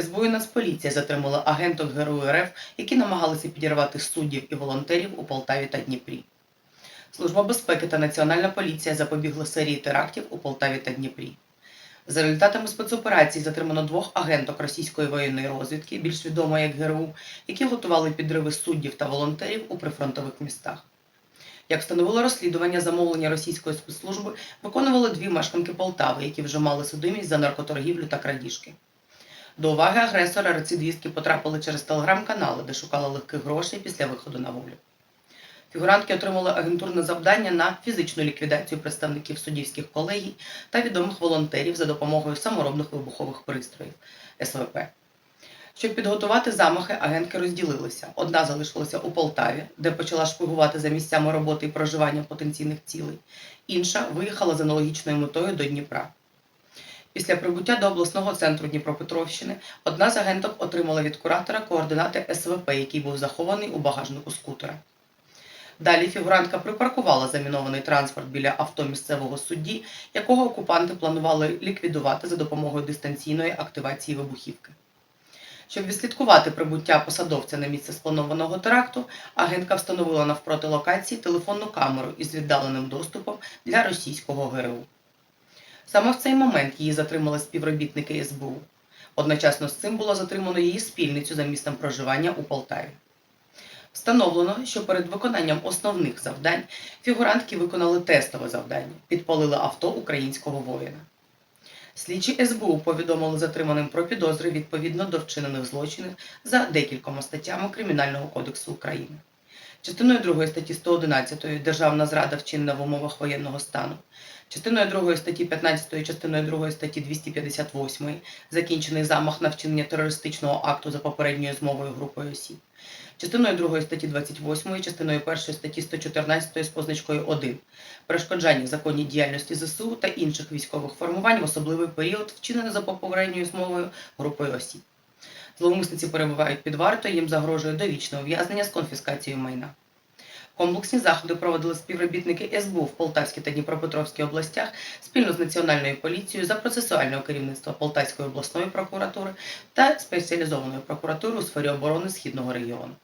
СБУ і Нацполіція затримали агенток ГРУ РФ, які намагалися підірвати суддів і волонтерів у Полтаві та Дніпрі. Служба безпеки та Національна поліція запобігли серії терактів у Полтаві та Дніпрі. За результатами спецоперації затримано двох агенток російської воєнної розвідки, більш відомо як ГРУ, які готували підриви суддів та волонтерів у прифронтових містах. Як встановило розслідування, замовлення російської спецслужби виконували дві мешканки Полтави, які вже мали судимість за наркоторгівлю та крадіжки. До уваги агресора рецидвістки потрапили через телеграм-канали, де шукали легких грошей після виходу на волю. Фігурантки отримали агентурне завдання на фізичну ліквідацію представників суддівських колегій та відомих волонтерів за допомогою саморобних вибухових пристроїв СВП. Щоб підготувати замахи, агентки розділилися. Одна залишилася у Полтаві, де почала шпигувати за місцями роботи і проживання потенційних цілей. Інша виїхала з аналогічною метою до Дніпра. Після прибуття до обласного центру Дніпропетровщини одна з агенток отримала від куратора координати СВП, який був захований у багажнику скутера. Далі фігурантка припаркувала замінований транспорт біля авто місцевого судді, якого окупанти планували ліквідувати за допомогою дистанційної активації вибухівки. Щоб відслідкувати прибуття посадовця на місце спланованого теракту, агентка встановила навпроти локації телефонну камеру із віддаленим доступом для російського ГРУ. Саме в цей момент її затримали співробітники СБУ. Одночасно з цим було затримано її спільницю за місцем проживання у Полтаві. Встановлено, що перед виконанням основних завдань фігурантки виконали тестове завдання, підпалили авто українського воїна. Слідчі СБУ повідомили затриманим про підозри відповідно до вчинених злочинів за декількома статтями Кримінального кодексу України. Частиною 2 статті 111 Державна зрада вчинена в умовах воєнного стану, частиною 2 статті 15, частиною 2 статті 258 закінчений замах на вчинення терористичного акту за попередньою змовою групою осіб, частиною 2 статті 28, частиною 1 статті 114 з позначкою 1 перешкоджання законній діяльності ЗСУ та інших військових формувань в особливий період вчинене за попередньою змовою групою осіб. Зловмисниці перебувають під вартою, їм загрожує довічне ув'язнення з конфіскацією майна. Комплексні заходи проводили співробітники СБУ в Полтавській та Дніпропетровській областях спільно з Національною поліцією за процесуального керівництва Полтавської обласної прокуратури та спеціалізованої прокуратури у сфері оборони Східного регіону.